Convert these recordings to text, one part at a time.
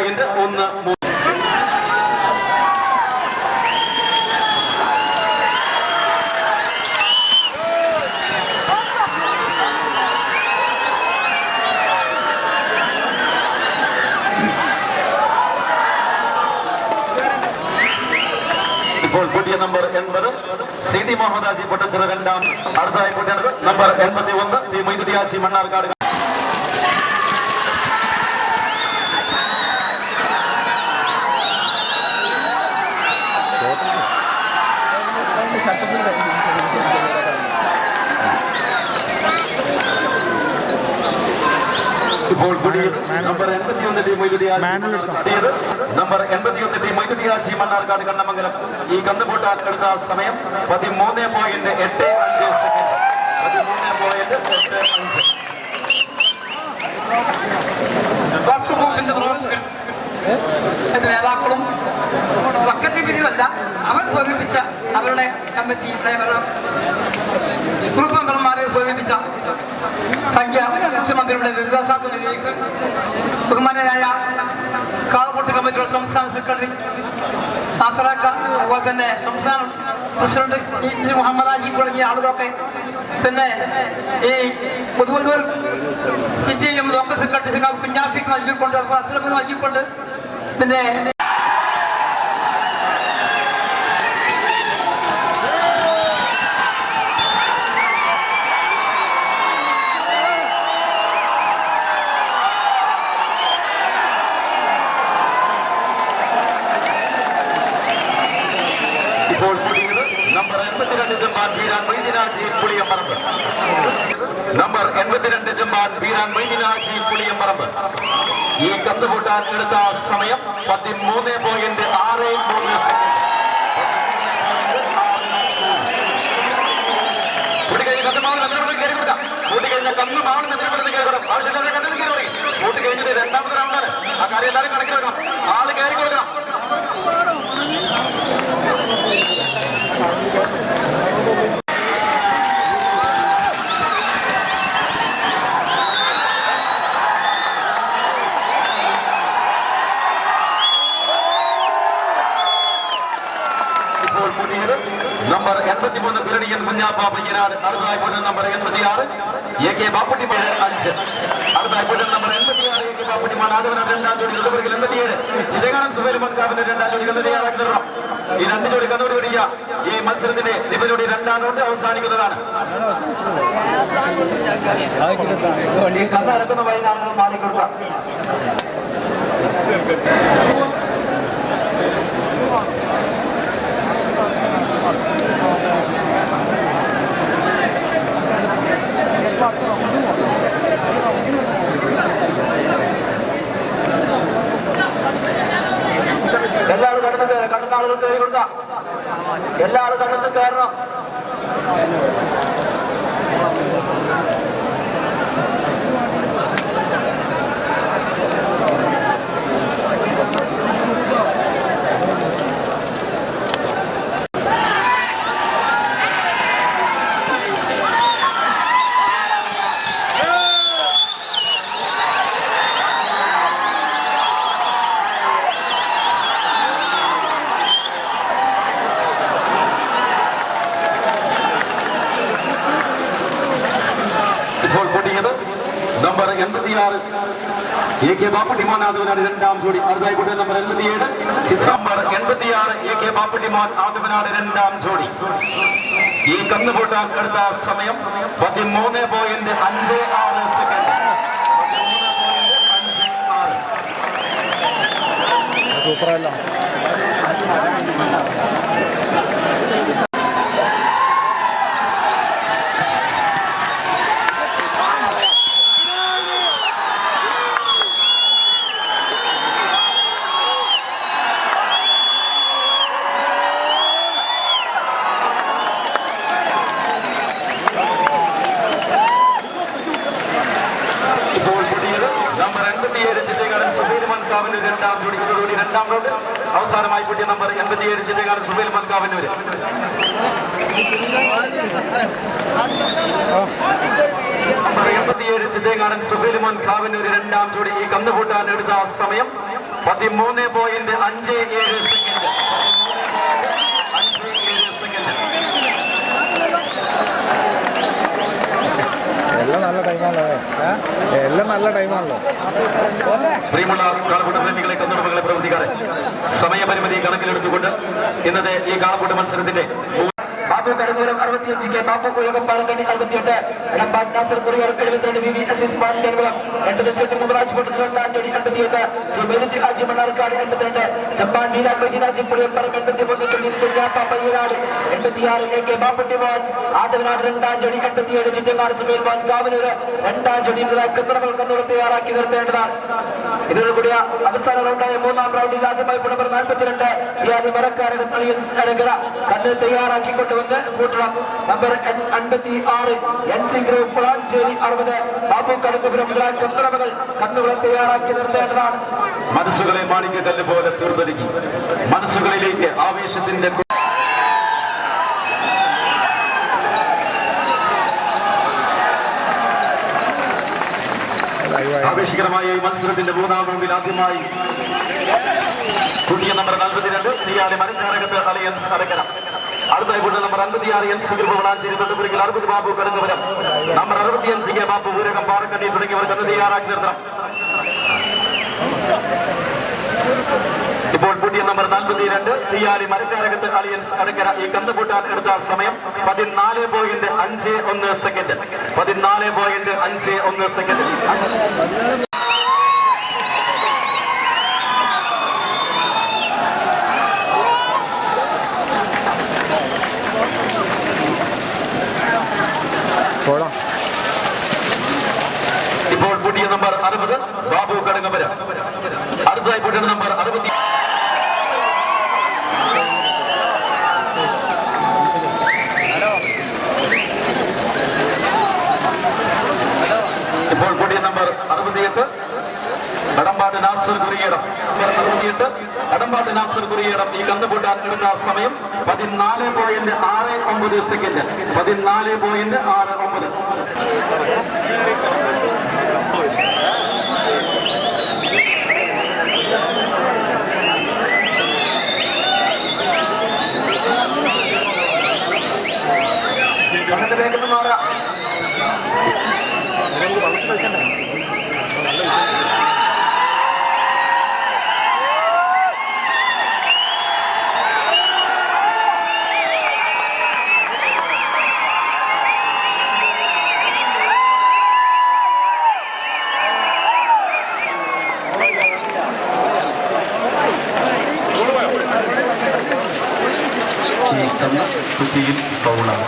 Point ഒന്ന് ഇപ്പോൾ പുതിയ നമ്പർ എൺപത് സി ഡി മോഹൻദാജി പൊട്ടച്ചിറ രണ്ടാം അടുത്തതായി കൂട്ടിയത് നമ്പർ എൺപത്തി ഒന്ന് പി മൊയ്തുടിയാച്ചി മണ്ണാർക്കാട്. നമ്പർ എൺപത്തിയൊന്ന് ടി മണ്ണാർക്കാട് നമ്പർ മണ്ണാർക്കാട് കണ്ണമംഗലം ഈ കന്നുകൂട്ട എടുത്ത സമയം പതിമൂന്ന് പോയിന്റ് എട്ട് അഞ്ച് നേതാക്കളും ബക്കറ്റ് വിധിയല്ല അവർ സ്വരൂപിച്ച അവരുടെ കമ്മിറ്റി ഗ്രൂപ്പ് മെമ്പർമാരെ സ്വരൂപിച്ച സംഖ്യ മുഖ്യമന്ത്രിയുടെ ദുരിതാശ്വാസ നിധിയിലേക്ക് ബഹുമാനരായ കാളപ്പൊട്ട് കമ്മിറ്റിയുടെ സംസ്ഥാന സെക്രട്ടറി നാസറാക്ക അതുപോലെ തന്നെ സംസ്ഥാന president C C Muhammad Haji തുടങ്ങിയ ആളുകളൊക്കെ പിന്നെ ഈ Puthuvallur C P I M local secretary സിംഗാവ് കുഞ്ഞാപ്പിക്ക് നൽകിക്കൊണ്ട് അസ്ലമിന് നൽകിക്കൊണ്ട് പിന്നെ ഇപ്പോൾ പുതിയത് നമ്പർ എൺപത്തിരണ്ട് ജമ്പാൻ വീരാൻ മൈദിനാജി പുളിയമ്പറമ്പ്. നമ്പർ എൺപത്തിരണ്ട് ജമ്പാൻ വീരാൻ മൈദിനാജി പുളിയമ്പറമ്പ്. ഈ കന്നുകൂട്ടാൻ എടുത്ത സമയം പതിമൂന്ന് പോയിന്റ് ആറ് മൂന്ന് സെക്കൻഡ് കൂട്ടിക്കഴിഞ്ഞ കന്ന് അതിനോട് കയറി കൊടുക്കാം. കൂട്ടിക്കഴിഞ്ഞ കന്നുമാവൻ അതിനോട് കയറി കൊടുക്കാം. ആവശ്യമില്ലാതെ കണ്ടത് കയറി തുടങ്ങി കൂട്ടി കഴിഞ്ഞിട്ട് രണ്ടാമത്തെ റൗണ്ടാണ് എൺപത്തിയാറ് എ കെ ബാപ്പുട്ടിമാൻ അഞ്ച്. അടുത്ത പോയിട്ട് നമ്പർ എൺപത്തിയാറ് എ കെ ബാപ്പുട്ടിമാൻ ആദവന രണ്ടാം ജോഡി തൊടുപുറകിൽ എൺപത്തിയേഴ്. ചിതകാനം സുബൈൽ മക്കാവിന്റെ രണ്ടാം ജോഡി നിർണം ഈ രണ്ട് ജോഡി കന്നുകൂടി പിടിക്കുക. ഈ മത്സരത്തിന്റെ ഇവരുടെ രണ്ടാം റൗണ്ട് അവസാനിക്കുന്നതാണ്. കഥ ഇറക്കുന്ന വഴി മാറിക്കൊടുക്കാം. നമ്പർ എൺപത്തിയാറ് എ കെ ബാപ്പുട്ടിമോൻ ആദവനാട് രണ്ടാം ജോഡി. അടുത്തായിക്കോട്ടെ നമ്പർ എൺപത്തിയേഴ്. നമ്പർ എൺപത്തിയാറ്. എ കെ ബാപ്പുട്ടിമോൻ ആദവനാട് രണ്ടാം ജോഡി. ഈ കന്നുകൂട്ടാൻ എടുത്ത സമയം പതിമൂന്ന് പോയിന്റ് അഞ്ച് ആറ് സെക്കൻഡ് പതിമൂന്ന് സുബൈൽ മൻകാവിന്റെ രണ്ടാം ജോഡിയോടുകൂടി രണ്ടാം റൗണ്ട് അവസാനമായി കൂട്ടിയ നമ്പർ എൺപത്തി ഏഴ് ചിറ്റേകാടൻ സുബൈൽ വരും എൺപത്തിയേഴ് ചിതേങ്ങാടൻ സുഹൈലുമോൻ കാവിനൂർ രണ്ടാം ജോഡി ഈ കന്നുകൂട്ടാൻ എടുത്ത സമയം പതിമൂന്ന് പോയിന്റ് അഞ്ച് ഏഴ് സെക്കൻഡ് എല്ലാം നല്ല ടൈമാണല്ലോ സമയപരിമിതി കണക്കിലെടുത്തുകൊണ്ട് ഇന്നത്തെ ഈ കാളക്കൂട്ട മത്സരത്തിന്റെ ബാബു കടന്നൂരം അറുപത്തിയഞ്ച് കെ. ബാബു കുഴകം പാലക്കണ്ണി അറുപത്തിയെട്ട്. എടപ്പാട് നാസർ കുറിയോർ എഴുപത്തിരണ്ട് V. V. S. S Palikkulam രണ്ട് ദശലക്ഷം മുബറാജ് പൊട്ടസ് രണ്ടാഞ്ചേരി എൺപത്തിയെട്ട് ജമേദ് ഹാജി മണ്ണാർക്കാട് എൺപത്തിരണ്ട് ചമ്പാൻ മീനാ മൈദിനാജി പുളിയപ്പറം എൺപത്തി മൂന്ന് കുഞ്ഞാപ്പ പയ്യനാട് എൺപത്തിയാറ് എ. കെ. ബാപ്പുട്ടി ആദവനാട് ആദവനാട് രണ്ടാഞ്ചേരി എൺപത്തിയേഴ് ചുറ്റങ്ങാട് സുമേൽ വാൻ കാവനൂര് രണ്ടാഞ്ചേരി കന്നടകൾ കന്നൂർ തയ്യാറാക്കി നിർത്തേണ്ടതാണ്. ഇതോടുകൂടിയ അവസാന റൗണ്ടായ മൂന്നാം റൗണ്ടിൽ ആദ്യമായി പുണമ്പർ നാൽപ്പത്തിരണ്ട് ഇയാളി മരക്കാരുടെ അളിയൻസ് അടങ്കര കല്ല് തയ്യാറാക്കി കൊണ്ടുവന്ന് കൂട്ടണം. നമ്പർ അൻപത്തി ആറ് എൻ സി ഗ്രൂപ്പ് പുളാഞ്ചേരി അറുപത്. ബാബു കടുക്കുപുരം മുതലായ കന്നുറമകൾ കന്നുകളെ തയ്യാറാക്കി നിർത്തേണ്ടതാണ്. മനസ്സുകളെ മാണിക്യക്കല്ല് പോലെ തീർന്നൊരുക്കി. മനസ്സുകളിലേക്ക് ആവേശത്തിന്റെ ആവേശകരമായ ഈ മത്സരത്തിന്റെ മൂന്നാം റൗണ്ടിൽ ആദ്യമായി പുതിയ നമ്പർ നാൽപ്പത്തിരണ്ട് നീയാലെ മരക്കാരകത്ത് അലയൻസ് നടക്കണം അടുത്തായി കൂട്ട നമ്പർ അൻപത്തിയാറ് എൻ സി വളാഞ്ചേരി തൊട്ടുപുരിക്കൽ അറുപത് ബാബു കടന്നുവരം നമ്പർ അറുപത്തിയഞ്ച് കെ ബാബു ഊരകം പാറക്കണ്ണി തുടങ്ങിയവർ കന്ന് തയ്യാറാക്കി നിർത്തണം. ഇപ്പോൾ പുതിയ നമ്പർ നാൽപ്പത്തി രണ്ട് തീയാലി മരക്കാരകത്ത് അലിയൻസ് അടക്കര ഈ കന്നുകൂട്ടാൻ എടുത്ത സമയം പതിനാല് പോയിന്റ് അഞ്ച് ഒന്ന് സെക്കൻഡ്. പതിനാല് പോയിന്റ് അഞ്ച് ഒന്ന് സെക്കൻഡ്. ഇപ്പോൾ പുതിയ നമ്പർ അറുപത്. ബാബു കടങ്ങപുരം അടുത്തതായി പുതിയ നമ്പർ അറുപത്തി ഇപ്പോൾ പുതിയ നമ്പർ അറുപത്തിയെട്ട് കടമ്പാട്ട് നാസർ കുറിയേടം. അറുപത്തിയെട്ട് കടമ്പാട്ട് നാസർ കുറിയേടം ഈ കന്നുകൂട്ടാൻ എടുത്ത സമയം പതിനാല് പോയിന്റ് ആറ് ഒമ്പത് സെക്കൻഡ് പതിനാല് പോയിന്റ് ആറ് ഒമ്പത്. ഈ കന്ന് കുറ്റിയിൽ പൗളാണ്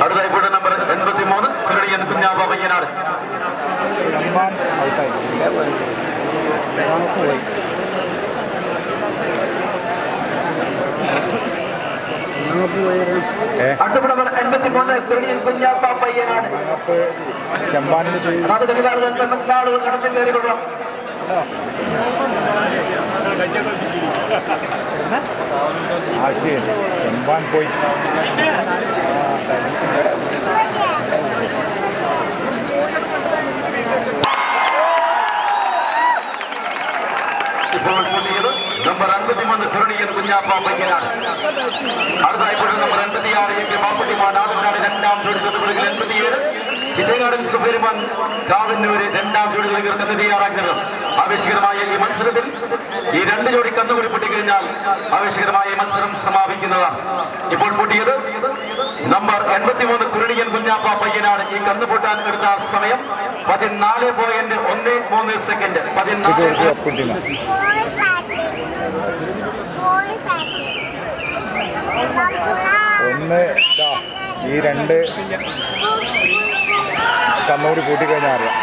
അടുത്തായി കൂടെ നമ്പർ എൺപത്തി മൂന്ന് കുരടിയൻ പയ്യനാട് അടുത്ത നമ്പർ എൺപത്തി മൂന്ന് കുരുണിയൻ കുഞ്ഞാപ്പ പയ്യനാണ് നമുക്ക് ചമ്പാനിൽ പോയി അതാത് കന്നുകാലുകൾ ആളുകൾ കടന്നു കയറിക്കൊള്ളാം. ആ ശരി. ചമ്പാൻ പോയി. ഇപ്പോൾ നമ്പർ അൻപത്തിമൂന്ന് കുരടിയൻ കുഞ്ഞാപ്പ പയ്യനാട് അടുത്തായി നമ്പർ എൺപത്തിയാറ് എ കെ മാപ്പട്ടിമാൻ ആദ്യനാട് രണ്ടാം ജോഡി തൊട്ടുപിടികൾ എൺപത്തിയേഴ് ചിറ്റേങ്ങാടൻ കാവന്നൂര് രണ്ടാം ജോഡി കന്ന് തയ്യാറാക്കുന്നത് ആവേശകരമായ ഈ മത്സരത്തിൽ ഈ രണ്ട് ജോഡി കന്നുകൂടി പൊട്ടിക്കഴിഞ്ഞാൽ ആവേശകരമായ മത്സരം സമാപിക്കുന്നതാണ്. ഇപ്പോൾ പൊട്ടിയത് നമ്പർ എൺപത്തിമൂന്ന് കുരുടിയൻ കുഞ്ഞാപ്പ പയ്യനാണ് ഈ കന്ന് പൊട്ടാൻ എടുത്ത സമയം പതിനാല് പോയിന്റ് ഒന്ന് മൂന്ന് സെക്കൻഡ് പതിനാല്. ഒന്ന് ഈ രണ്ട് കന്നുകൂടി കൂട്ടിക്കഴിഞ്ഞാൽ അറിയാം.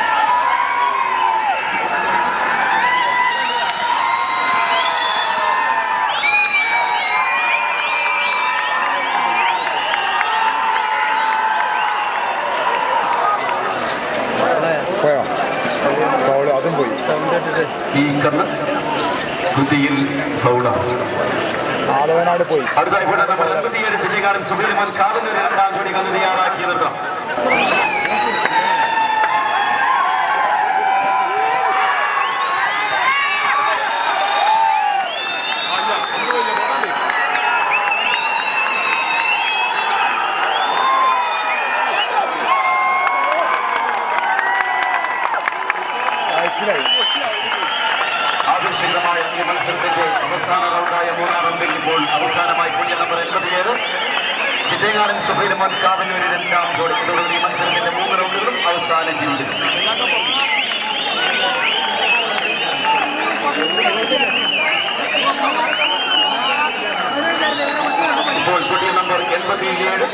ഫൗൾ അതും പോയി. ഈ കണ്ണ് കുത്തിയിൽ ഫൗളാണ് ആലുവനാട് പോയി. അടുത്തായി സുബൈലിമാൻ കാവുന്നൂർ രണ്ടാം ജോഡി കന്ന് തയ്യാറാക്കി നിർത്താം മനസ്സിലായി ആകർഷകമായ ഈ മത്സരത്തിന്റെ അവസാന റൗണ്ടായ മൂന്നാം റൗണ്ടിൽ ഇപ്പോൾ അവസാനമായി പുതിയ നമ്പർ എൺപത്തിയേഴ് കാവന്നൂര് രണ്ടാം ജോഡി ഇതോടെ ഈ മത്സരത്തിന്റെ മൂന്ന് റൗണ്ടുകളും അവസാനിച്ചിരിക്കുന്നു ഇപ്പോൾ പുതിയ നമ്പർ എൺപത്തിയേഴ്.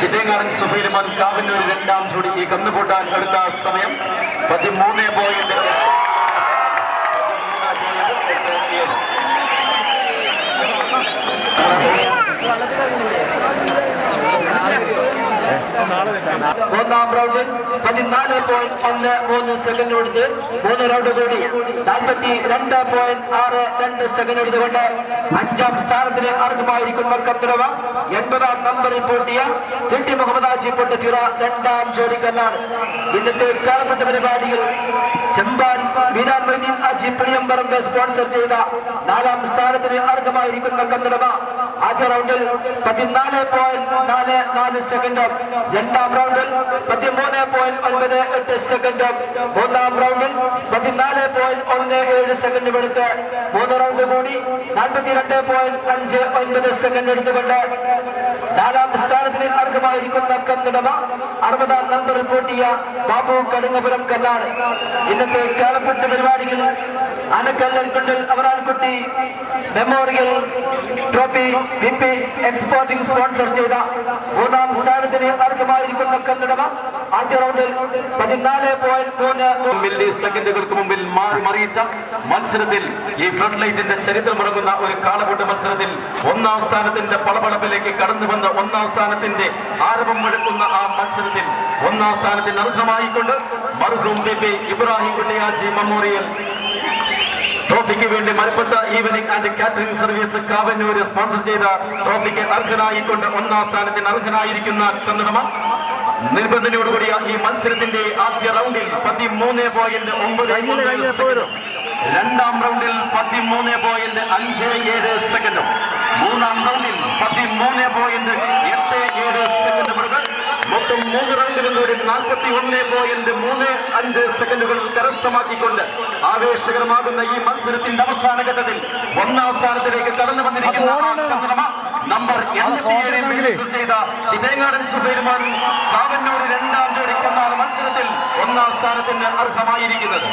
ചിറ്റേങ്ങാടൻ സുബൈലമാൻ കാവന്നൂര് രണ്ടാം ജോഡി ഈ കന്നുകൂട്ടാൻ എടുത്ത സമയം പതിമൂന്ന് പോയിന്റ് മൂന്നാം റൗണ്ടിൽ പതിനാല് പോയിന്റ് ഒന്ന് മൂന്ന് സെക്കൻഡ് എടുത്ത് മൂന്ന് റൗണ്ട് കൂടി. നാൽപ്പത്തി രണ്ട് പോയിന്റ് ആറ് രണ്ട് സെക്കൻഡ് എടുത്തുകൊണ്ട് അഞ്ചാം സ്ഥാനത്തിന് അർഹമായിരിക്കുന്ന മക്കത്തുറവ എൺപതാം നമ്പറിൽ പൂട്ടിയ സിറ്റി മുഹമ്മദ് ആജി പൊട്ടച്ചിറ രണ്ടാം ജോലിക്കല്ലാണ് ഇന്നത്തെ കാണപ്പെട്ട പരിപാടിയിൽ ചെമ്പാൻ മീനാൻ വൈദ്യൻ അജി പിടിയമ്പറമ്പ് സ്പോൺസർ ചെയ്ത നാലാം സ്ഥാനത്തിന് അർഹമായിരിക്കുന്ന കന്നിടമ ആദ്യ റൗണ്ടിൽ പതിനാല് പോയിന്റ് നാല് നാല് സെക്കൻഡും രണ്ടാം റൗണ്ടിൽ പതിമൂന്ന് പോയിന്റ് ഒൻപത് എട്ട് സെക്കൻഡും മൂന്നാം റൗണ്ടിൽ പതിനാല് പോയിന്റ് ഒന്ന് ഏഴ് സെക്കൻഡും എടുത്ത് മൂന്ന് റൗണ്ട് കൂടി നാൽപ്പത്തിരണ്ട് പോയിന്റ് അഞ്ച് ഒൻപത് സെക്കൻഡ് എടുത്തുകൊണ്ട് നാലാം സ്ഥാനത്തിന് അർഹമായിരിക്കുന്ന കന്നിടമ അറുപതാം റിപ്പോർട്ട് ചെയ്യ ബാബു കടുങ്ങപുരം കല്ലാണ് ഇന്നത്തെ കേളപ്പെട്ട പരിപാടിയിൽ അനക്കല്ലൽ കുണ്ടിൽ Avarankutty memorial trophy V exporting sponsor ചെയ്ത മൂന്നാം സ്ഥാനത്തിന് അർഹമായിരിക്കുന്ന കന്നിടമ ആദ്യ റൗണ്ടിൽ പതിനാല് പോയിന്റ് മൂന്ന് മില്ലി സെക്കൻഡുകൾക്ക് മുമ്പിൽ മാറി മറിയിച്ച മത്സരത്തിൽ ഈ ഫ്രണ്ട് ലൈറ്റിന്റെ ചരിത്രമുറങ്ങുന്ന ഒരു കാളപൂട്ട് മത്സരത്തിൽ ഒന്നാം സ്ഥാനത്തിന്റെ പളപളപ്പിലേക്ക് കടന്നു വന്ന ഒന്നാം സ്ഥാനത്തിന്റെ ആരംഭം മുഴക്കുന്ന ആ മത്സരത്തിൽ ഒന്നാം സ്ഥാനത്തിന് അർഹമായിക്കൊണ്ട് മർഹൂം B P Ibrahim Kuttiyaji memorial ട്രോഫിക്ക് വേണ്ടി മലപ്പച്ച evening and catering service Kavanoor sponsor ചെയ്ത ട്രോഫിക്ക് അർഹനായിക്കൊണ്ട് ഒന്നാം സ്ഥാനത്തിന് അർഹനായിരിക്കുന്ന കന്നടമ നിർബന്ധനയോടുകൂടിയ ഈ മത്സരത്തിന്റെ ആദ്യ റൗണ്ടിൽ പതിമൂന്ന് പോയിന്റ് ഒമ്പത്? രണ്ടാം റൗണ്ടിൽ പതിമൂന്ന് പോയിന്റ് അഞ്ച് ഏഴ് സെക്കൻഡും. മൂന്നാം റൗണ്ടിൽ പതിമൂന്ന് പോയിന്റ് എട്ട് ഏഴ് സെക്കൻഡുകൾ മൊത്തം മൂന്ന് റൗണ്ടിലും കൂടി നാൽപ്പത്തി ഒന്ന് പോയിന്റ് മൂന്ന് അഞ്ച് സെക്കൻഡുകൾ കരസ്ഥമാക്കിക്കൊണ്ട് ആവേശകരമാകുന്ന ഈ മത്സരത്തിന്റെ അവസാന ഘട്ടത്തിൽ ഒന്നാം സ്ഥാനത്തിലേക്ക് കടന്നു വന്നിരിക്കുന്ന നമ്പർ എൺപത്തിയേഴിൽ രജിസ്റ്റർ ചെയ്ത ചിതേങ്ങാടൻ സുബൈർമാൻ കാവന്നൂർ രണ്ടാം ജോഡിക്കെന്നാണ് മത്സരത്തിൽ ഒന്നാം സ്ഥാനത്തിന് അർഹമായിരിക്കുന്നത്.